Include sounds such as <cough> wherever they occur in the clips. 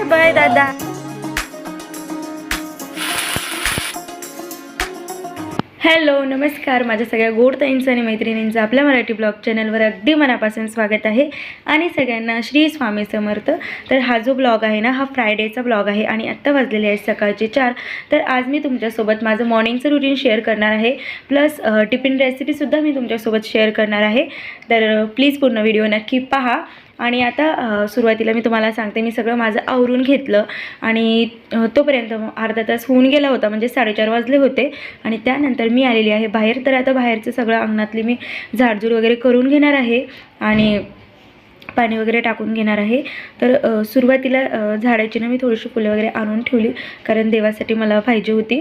Bye bye दादा hello नमस्कार माझ्या सगळ्या गोड ताईंचं आणि मैत्रिणींचं आपल्या मराठी ब्लॉग चॅनलवर अगदी मनापासून स्वागत आहे. आणि सगळ्यांना श्री स्वामी समर्थ. तर हा जो ब्लॉग आहे ना हा फ्रायडेचा ब्लॉग आहे आणि आत्ता वाजलेले आहेत सकाळचे चार. तर आज मी तुमच्यासोबत माझं मॉर्निंगचं रुटीन शेअर करणार आहे. प्लस टिफिन रेसिपीसुद्धा मी तुमच्यासोबत शेअर करणार आहे. तर प्लीज पूर्ण व्हिडिओ नक्की पहा. आणि आता सुरुवातीला मी तुम्हाला सांगते मी सगळं माझं आवरून घेतलं. आणि तोपर्यंत अर्धा तास होऊन गेला होता म्हणजे साडेचार वाजले होते. आणि त्यानंतर मी आलेली आहे बाहेर तर आता बाहेरचं सगळं अंगणातली मी झाडझूड वगैरे करून घेणार आहे आणि पाणी वगैरे टाकून घेणार आहे. तर सुरुवातीला झाडाची ना मी थोडीशी फुलं वगैरे आणून ठेवली कारण देवासाठी मला पाहिजे होती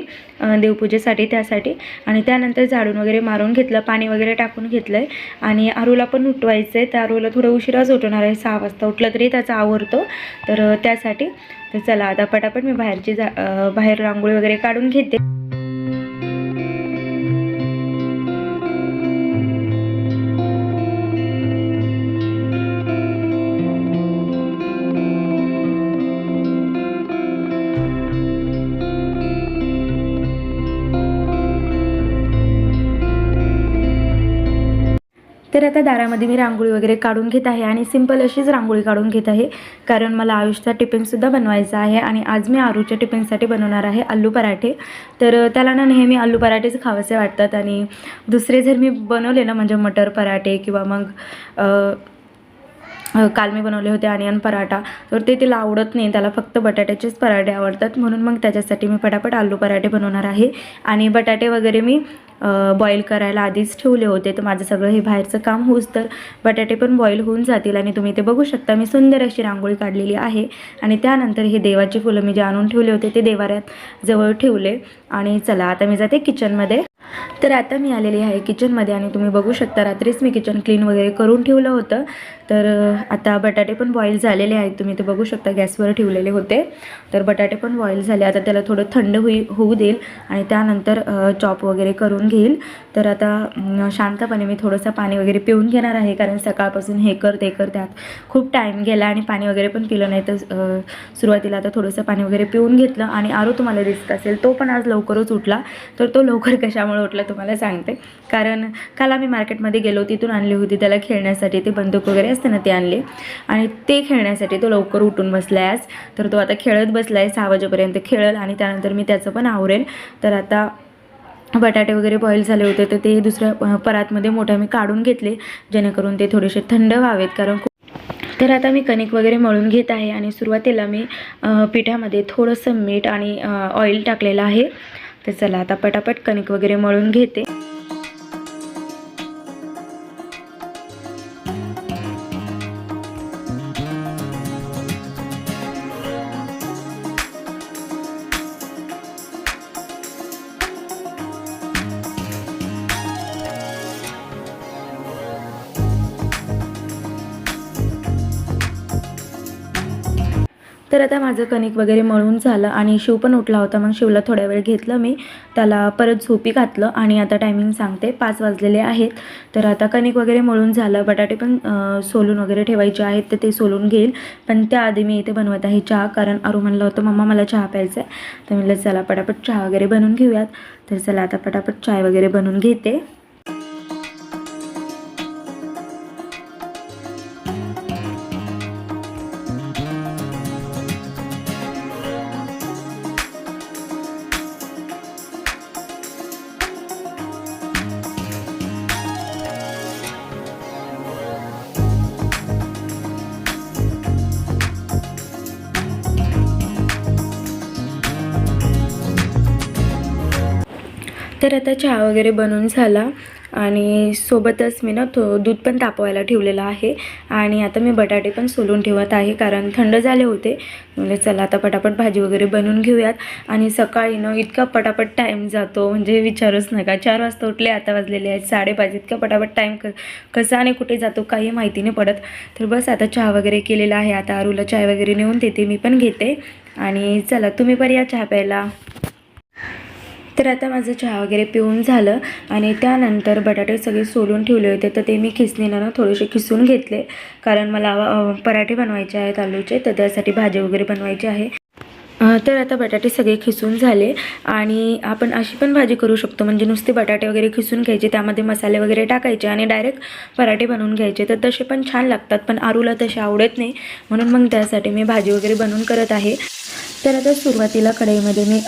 देवपूजेसाठी त्यासाठी. आणि त्यानंतर झाडून वगैरे मारून घेतलं पाणी वगैरे टाकून घेतलं आहे आणि आरूला पण उठवायचं आहे त्या आरूला थोडं उशिराच उठवणार आहे. सहा वाजता उठलं तरी त्याचा आवडतो तर त्यासाठी तर चला आता पटापट मी बाहेरची जा बाहेर रांगोळी वगैरे काढून घेते. तर आता दारामध्ये मी रांगोळी वगैरे काढून घेत आहे आणि सिंपल अशीच रांगोळी काढून घेत आहे. कारण मला आयुषचा टिफिनसुद्धा बनवायचा आहे आणि आज मी आरूच्या टिफिनसाठी बनवणार आहे आलू पराठे. तर त्याला ना नेहमी आलू पराठेच खावेसे वाटतात आणि दुसरे जर मी बनवले ना म्हणजे मटर पराठे किंवा मग काल मी बनवले होते अनियन पराठा तर ते तिला आवडत नाही. त्याला फक्त बटाट्याचेच पराठे आवडतात. म्हणून मग त्याच्यासाठी मी पटापट आलू पराठे बनवणार आहे. आणि बटाटे वगैरे मी बॉईल करायला आधीच ठेवले होते. तर माझं सगळं हे बाहेरचं काम होऊच तर बटाटे पण बॉईल होऊन जातील आणि तुम्ही ते बघू शकता. मी सुंदर अशी रांगोळी काढलेली आहे आणि त्यानंतर हे देवाची फुलं मी जे आणून ठेवले होते ते देवाऱ्यात जवळ ठेवले आणि चला आता मी जाते किचनमध्ये तर आता मी आलेली आहे किचनमध्ये आणि तुम्ही बघू शकता रात्रीच मी किचन क्लीन वगैरे करून ठेवलं होतं. तर आता बटाटे पण बॉईल झालेले आहेत. तुम्ही ते बघू शकता गॅसवर ठेवलेले होते. तर बटाटे पण बॉईल झाले. आता त्याला थोडं थंड होई होऊ देईल आणि त्यानंतर चॉप वगैरे करून घेईल. तर आता शांतपणे मी थोडंसं पाणी वगैरे पिऊन घेणार आहे कारण सकाळपासून हे कर ते कर त्यात खूप टाईम गेला आणि पाणी वगैरे पण पिलं नाही. तर सुरुवातीला आता थोडंसं पाणी वगैरे पिऊन घेतलं आणि आरो तुम्हाला रिस्क असेल तो पण आज लवकरच उठला. तर तो लवकर <laughs> कशामुळे उठला तुम्हाला सांगते. कारण काल आम्ही मार्केटमध्ये गेलो तिथून आणली होती त्याला खेळण्यासाठी. ते बंदूक वगैरे असते ना ते आणले. आणि ते खेळण्यासाठी तो लवकर उठून बसला आहेस तर तो आता खेळत बसला आहे सहा वाजेपर्यंत खेळेल आणि त्यानंतर मी त्याचं पण आवरेल. तर आता बटाटे वगैरे बॉईल झाले होते तर ते दुसऱ्या परातमध्ये मोठ्या मी काढून घेतले. जेणेकरून ते थोडेसे थंड व्हावेत कारण तर आता मी कणिक वगैरे मळून घेत आहे आणि सुरुवातीला मी पिठामध्ये थोडंसं मीठ आणि ऑइल टाकलेलं आहे. तर चला आता पटापट कणिक वगैरे मळून घेते. तर आता माझं कणिक वगैरे मळून झालं आणि शिव पण उठला होता मग शिवला थोड्या वेळ घेतलं मी. त्याला परत झोपी घातलं आणि आता टायमिंग सांगते पाच वाजलेले आहेत. तर आता कणिक वगैरे मळून झालं बटाटे पण सोलून वगैरे ठेवायचे आहेत तर ते सोलून घेईल. पण त्याआधी मी इथे बनवत आहे चहा कारण अरू म्हणलं होतं मम्मा मला चहा प्यायचा आहे तर म्हणलं चला पटापट चहा वगैरे बनवून घेऊयात. तर चला आता पटापट चाय वगैरे बनवून घेते. तर आता चहा वगैरे बनवून झाला. आणि सोबतच मी ना तो दूध पण तापवायला ठेवलेलं आहे. आणि आता मी बटाटे पण सोलून ठेवत आहे कारण थंड झाले होते. म्हणजे चला आता पटापट भाजी वगैरे बनवून घेऊयात. आणि सकाळी ना इतका पटापट टाईम जातो म्हणजे विचारूच नका. चार वाजता उठले आता वाजलेले आहेत साडेपाच. इतका पटापट टाईम क कसा आणि कुठे जातो काही माहिती नाही पडत. तर बस आता चहा वगैरे केलेला आहे. आता आरूला चाय वगैरे नेऊन देते मी पण घेते. आणि चला तुम्ही पण या चहा प्यायला. तर आता माझं चहा वगैरे पिऊन झालं आणि त्यानंतर बटाटे सगळे सोलून ठेवले होते तर ते मी खिसणीनं ना थोडेसे खिसून घेतले. कारण मला पराठे बनवायचे आहेत आलूचे तर त्यासाठी भाजी वगैरे बनवायची आहे. तर आता बटाटे सगळे खिसून झाले आणि आपण अशी पण भाजी करू शकतो. म्हणजे नुसते बटाटे वगैरे खिसून घ्यायचे त्यामध्ये मसाले वगैरे टाकायचे आणि डायरेक्ट पराठे बनवून घ्यायचे. तर तसे पण छान लागतात पण आरूला तसे आवडत नाही. म्हणून मग त्यासाठी मी भाजी वगैरे बनवून करत आहे. तर आता सुरुवातीला कढईमध्ये मी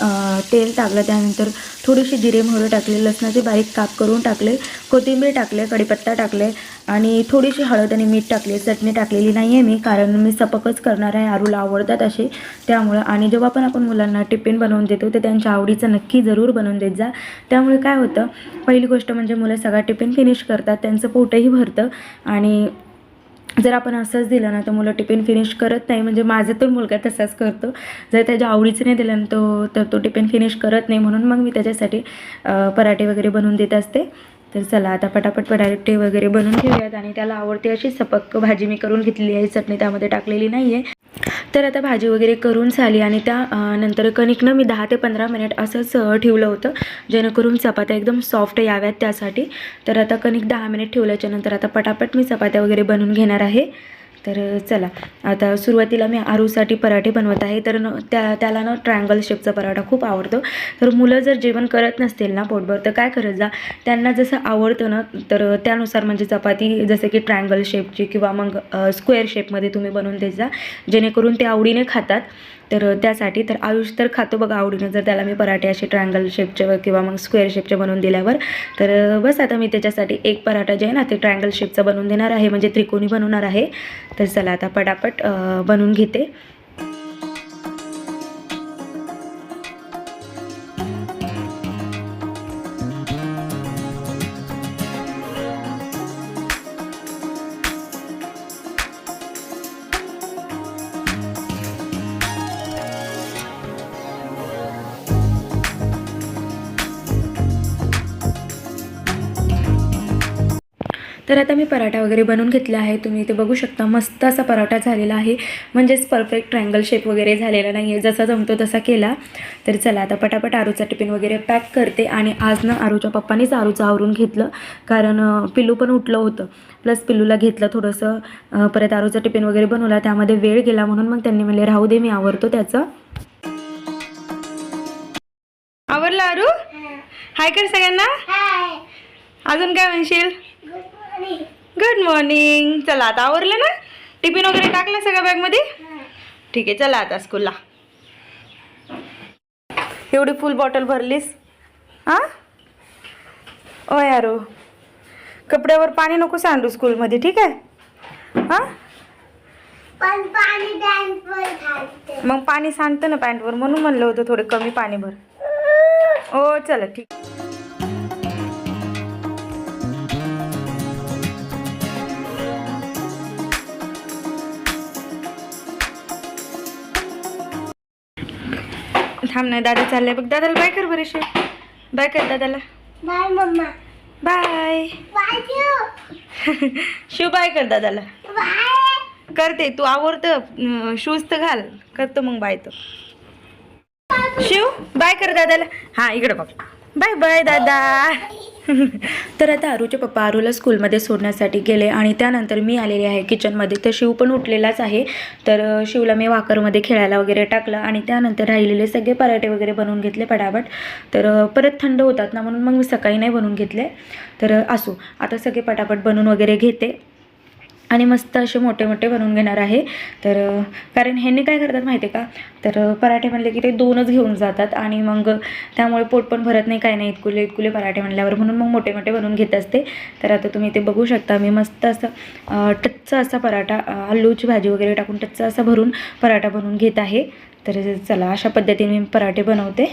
तेल टाकलं. त्यानंतर थोडीशी जिरे मोहरं टाकले लसणाचे बारीक काप करून टाकले कोथिंबीर टाकले कढीपत्ता टाकले आणि थोडीशी हळद आणि मीठ टाकले. चटणी टाकलेली नाही आहे मी कारण मी सपकच करणार आहे. आरूला आवडतात असे. त्यामुळं आणि जेव्हा पण आपण मुलांना टिफिन बनवून देतो ते त्यांच्या आवडीचं नक्की जरूर बनवून देत जा. त्यामुळे काय होतं पहिली गोष्ट म्हणजे मुलं सगळा टिफिन फिनिश करतात त्यांचं पोटही भरतं आणि जर आपण असंच दिलं ना तर मुलं टिफिन फिनिश करत नाही. म्हणजे माझा तर मुलगा तसाच करतो. जर त्याच्या आवडीचं नाही दिलं ना तो तर तो टिफिन फिनिश करत नाही म्हणून मग मी त्याच्यासाठी पराठे वगैरे बनवून देत असते. तर चला आता पटापट पराठे वगैरे बनवून घेऊयात आणि त्याला आवडते अशी सपक्क भाजी मी करून घेतलेली आहे. चटणी त्यामध्ये टाकलेली नाही आहे तर आता भाजी वगैरे करून झाली आणि त्या नंतर कणिकनं मी दहा ते पंधरा मिनिट असंच ठेवलं होतं जेणेकरून चपात्या एकदम सॉफ्ट याव्यात त्यासाठी. तर आता कणिक दहा मिनिट ठेवल्याच्यानंतर आता पटापट मी चपात्या वगैरे बनवून घेणार आहे. तर चला आता सुरुवातीला मी आरूसाठी पराठे बनवत आहे तर न त्या त्याला ना ट्रायंगल शेपचा पराठा खूप आवडतो. तर मुलं जर जेवण करत नसतील ना पोटभर तर काय करत जा त्यांना जसं आवडतं ना तर त्यानुसार म्हणजे चपाती जसं की ट्रायंगल शेपची किंवा मग स्क्वेअर शेपमध्ये तुम्ही बनवून देत जा जेणेकरून ते आवडीने खातात. तर त्यासाठी तर आयुष तर खातो बघा आवडीनं. जर त्याला मी पराठे असे ट्रायंगल शेपचे किंवा मग स्क्वेअर शेपचे बनवून दिल्यावर तर बस आता मी त्याच्यासाठी एक पराठा जे आहे ना ते ट्रायंगल शेपचा बनवून देणार आहे. म्हणजे त्रिकोणी बनवणार आहे. तर चला आता पटापट बनवून घेते. तर आता मी पराठा वगैरे बनवून घेतला आहे. तुम्ही इथे बघू शकता मस्त असा पराठा झालेला आहे. म्हणजेच परफेक्ट ट्रायंगल शेप वगैरे झालेला नाही आहे जसा जमतो तसा केला. तर चला आता पटापट आरूचा टिफिन वगैरे पॅक करते आणि आज ना आरूच्या पप्पानीच आरूचं आवरून घेतलं. कारण अं, पिल्लू पण उठलं होतं. प्लस पिल्लूला घेतलं थोडंसं. परत आरूचा टिफिन वगैरे बनवला. त्यामध्ये वेळ गेला म्हणून मग त्यांनी म्हणले राहू दे मी आवरतो त्याचं. आवरलं आरू? हाय कर सगळ्यांना. अजून काय म्हणशील? गुड मॉर्निंग चला आता आवरलं ना? टिफिन वगैरे टाकलं सगळ्या बॅगमध्ये ठीक आहे चला आता स्कूलला एवढी फुल बॉटल भरलीस? हां? ओ यारो. कपड्यावर पाणी नको सांडू स्कूलमध्ये ठीक आहे? हां? मग पाणी सांडतं ना पॅन्टवर म्हणून म्हणलं होतं थोडं कमी पाणी भर. ओ चला ठीक. थांब नाही दादा चाललंय. बघ दादाला बाय कर बरेशे बाय कर दादाला. Bye mumma. Bye. Bye Shiv. <laughs> Bye कर दादाला. बाय. करते तू आवडतं शूज तर घाल. करतो मग बाय तर शिव बाय कर दादाला. हां इकडं बघ. बाय बाय दादा. <laughs> तर आता आरूचे पप्पा आरूला स्कूलमध्ये सोडण्यासाठी गेले आणि त्यानंतर मी आलेली आहे किचनमध्ये. तर शिव पण उठलेलाच आहे. तर शिवला मी वाकरमध्ये खेळायला वगैरे टाकलं आणि त्यानंतर राहिलेले सगळे पराठे वगैरे बनवून घेतले पटापट. तर परत थंड होतात ना म्हणून मग मी सकाळी नाही बनवून घेतले. तर असू असो. आता सगळे पटापट बनवून वगैरे घेते. आणि मस्त असे मोठे मोठे बनवून घेणार आहे. तर कारण ह्यांनी काय करतात माहिती आहे का? तर पराठे म्हणले की ते दोनच घेऊन जातात आणि मग त्यामुळे पोट पण भरत नाही काय नाही इतकुले इतकुले पराठे म्हणल्यावर. म्हणून मग मोठे मोठे बनवून घेत असते. तर आता तुम्ही ते बघू शकता. मी मस्त असं अ, टच्चा असा पराठा आलूची भाजी वगैरे टाकून टच्चा असा भरून पराठा बनवून घेत आहे. तर चला अशा पद्धतीने मी पराठे बनवते.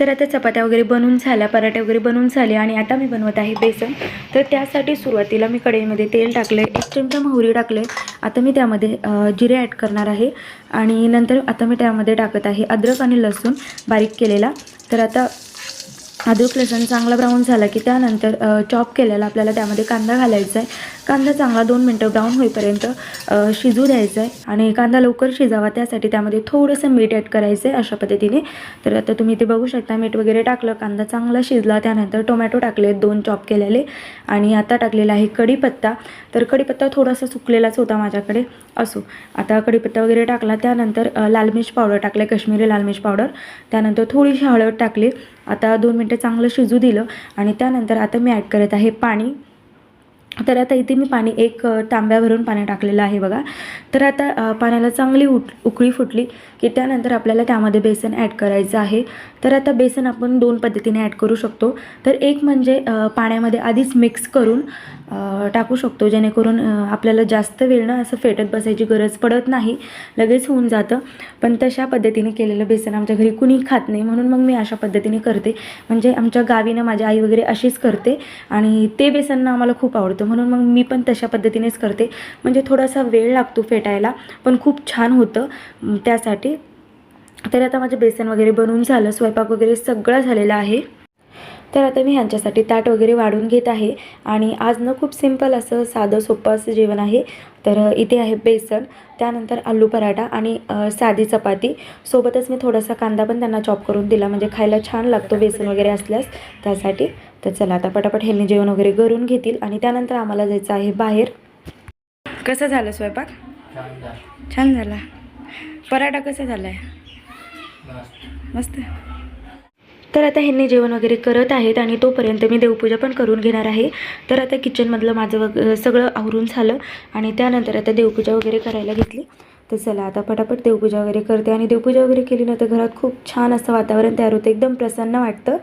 तर आता चपात्या वगैरे बनवून झाल्या पराठे वगैरे बनवून झाले आणि आता मी बनवत आहे बेसन. तर त्यासाठी सुरुवातीला मी कढईमध्ये तेल टाकले एक चमचा मोहरी टाकले आता मी त्यामध्ये जिरे ॲड करणार आहे. आणि नंतर आता मी त्यामध्ये टाकत आहे अद्रक आणि लसूण बारीक केलेला. तर आता अद्रक लसूण चांगला ब्राऊन झाला की त्यानंतर चॉप केलेला आपल्याला त्यामध्ये कांदा घालायचा आहे कांदा चांगला दोन मिनटं ब्राऊन होईपर्यंत शिजू द्यायचा आहे आणि कांदा लवकर शिजावा त्यासाठी त्यामध्ये थोडंसं मीठ ॲड करायचं आहे अशा पद्धतीने. तर आता तुम्ही ते बघू शकता मीठ वगैरे टाकलं कांदा चांगला शिजला त्यानंतर टोमॅटो टाकले दोन चॉप केलेले. आणि आता टाकलेला आहे कढीपत्ता. तर कढीपत्ता थोडासा सुकलेलाच होता माझ्याकडे. असो आता कढीपत्ता वगैरे टाकला त्यानंतर लाल मिर्च पावडर टाकले काश्मीरी लाल मिर्च पावडर. त्यानंतर थोडीशी हळद टाकली. आता दोन मिनटं चांगलं शिजू दिलं. आणि त्यानंतर आता मी ॲड करत आहे पाणी. तर आता इथे मी पाणी एक तांब्या भरून पाणी टाकलेलं आहे बघा. तर आता पाण्याला चांगली उट उकळी फुटली की त्यानंतर आपल्याला त्यामध्ये बेसन ॲड करायचं आहे. तर आता बेसन आपण दोन पद्धतीने ॲड करू शकतो. तर एक म्हणजे पाण्यामध्ये आधीच मिक्स करून टाकू शकतो जेणेकरून आपल्याला जास्त वेळ ना असं फेटत बसायची गरज पडत नाही लगेच होऊन जातं. पण तशा पद्धतीने केलेलं बेसन आमच्या घरी कुणी खात नाही म्हणून मग मी अशा पद्धतीने करते. म्हणजे आमच्या गावीनं माझी आई वगैरे अशीच करते आणि ते बेसन ना आम्हाला खूप आवडतं म्हणून मग मी पण तशा पद्धतीनेच करते. म्हणजे थोडासा वेळ लागतो फेटायला पण खूप छान होतं त्यासाठी. तर आता माझं बेसन वगैरे बनवून झालं स्वयंपाक वगैरे सगळं झालेलं आहे. तर आता मी ह्यांच्यासाठी ताट वगैरे वाढून घेत आहे. आणि आज ना खूप सिंपल असं साधं सोपं असं जेवण आहे. तर इथे आहे बेसन त्यानंतर आलू पराठा आणि साधी चपाती. सोबतच मी थोडासा कांदा पण त्यांना चॉप करून दिला. म्हणजे खायला छान लागतो बेसन वगैरे असल्यास. त्यासाठी तर चला आता पटापट ह्यांनी जेवण वगैरे करून घेतील. आणि त्यानंतर आम्हाला जायचं आहे बाहेर. कसं झालं स्वयंपाक? छान झाला. पराठा कसा झाला आहे मस्त. तर आता ह्यांनी जेवण वगैरे करत आहेत आणि तोपर्यंत मी देवपूजा पण करून घेणार आहे. तर आता किचनमधलं माझं वग सगळं आवरून झालं आणि त्यानंतर आता देवपूजा वगैरे करायला घेतली. तर चला आता पटापट देवपूजा वगैरे करते आणि देवपूजा वगैरे केली ना तर घरात खूप छान असं वातावरण तयार होतं. एकदम प्रसन्न वाटतं.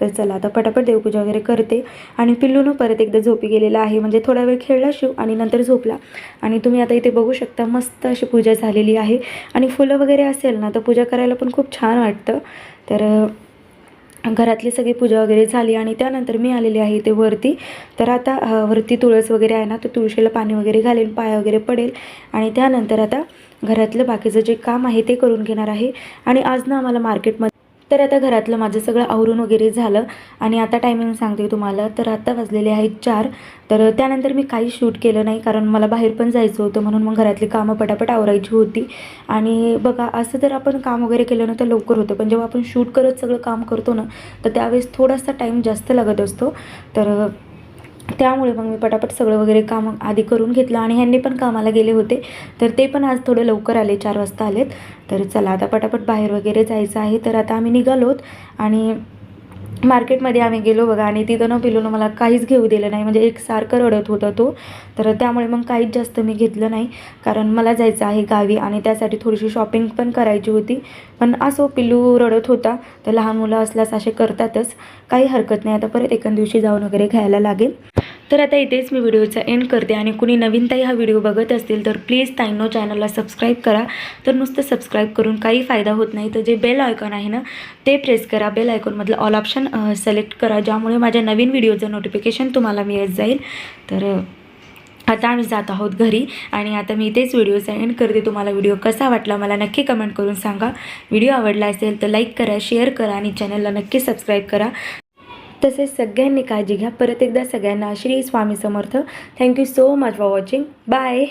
तर चला आता पटापट देवपूजा वगैरे करते आणि पिल्लूनं परत एकदा झोपी गेलेला आहे. म्हणजे थोडा वेळ खेळला शिव आणि नंतर झोपला. आणि तुम्ही आता इथे बघू शकता मस्त अशी पूजा झालेली आहे. आणि फुलं वगैरे असेल ना तर पूजा करायला पण खूप छान वाटतं. तर घरातली सगळी पूजा वगैरे झाली आणि त्यानंतर मी आलेली आहे इथे वरती. तर आता वरती तुळस वगैरे आहे ना तर तुळशीला पाणी वगैरे घालेन पाय वगैरे पडेल. आणि त्यानंतर आता घरातलं बाकीचं जे काम आहे ते करून घेणार आहे. आणि आज ना आम्हाला मार्केटमध्ये तर आता घरातलं माझं सगळं आवरून वगैरे झालं आणि आता टायमिंग सांगते तुम्हाला. तर आता वाजलेले आहेत चार. तर त्यानंतर मी काही शूट केलं नाही कारण मला बाहेर पण जायचं होतं म्हणून मग घरातली कामं पटापट आवरायची होती. आणि बघा असं जर आपण काम वगैरे केलं ना तर लवकर होतं. पण जेव्हा आपण शूट करत सगळं काम करतो ना तर त्यावेळेस थोडासा टाईम जास्त लागत असतो. तर त्यामुळे मग मी पटापट सगळं वगैरे काम आधी करून घेतलं आणि ह्यांनी पण कामाला गेले होते. तर ते पण आज थोडं लवकर आले चार वाजता आलेत. तर चला आता पटापट बाहेर वगैरे जायचं आहे. तर आता आम्ही निघालोत आणि मार्केटमध्ये आम्ही गेलो बघा आणि तिथं न पिलूनं मला काहीच घेऊ दिलं नाही. म्हणजे एक सारखं रडत होता तो. तर त्यामुळे मग काहीच जास्त मी घेतलं नाही. कारण मला जायचं आहे गावी आणि त्यासाठी थोडीशी शॉपिंग पण करायची होती. पण असो पिल्लू रडत होता. तर लहान मुलं असल्यास असे करतातच. काही हरकत नाही. आता परत एका दिवशी जाऊन वगैरे घ्यायला लागेल. तर आता इथेच मी व्हिडिओचा एंड करते आणि कुणी नवीन ताई हा व्हिडिओ बघत असतील तर प्लीज ताईनो चॅनलला सबस्क्राईब करा. तर नुसतं सबस्क्राईब करून काही फायदा होत नाही. तर जे बेल आयकॉन आहे ना ते प्रेस करा. बेल आयकॉनमधलं ऑल ऑप्शन सिलेक्ट करा. ज्यामुळे माझ्या नवीन व्हिडिओचं नोटिफिकेशन तुम्हाला मिळत जाईल. तर आता आम्ही जात आहोत घरी आणि आता मी इथेच व्हिडिओचा एंड करते. तुम्हाला व्हिडिओ कसा वाटला मला नक्की कमेंट करून सांगा. व्हिडिओ आवडला असेल तर लाईक करा शेअर करा आणि चॅनलला नक्की सबस्क्राईब करा. तसेच सगळ्यांनी काळजी घ्या. परत एकदा सगळ्यांना Shri Swami Samarth. Thank you so much for watching bye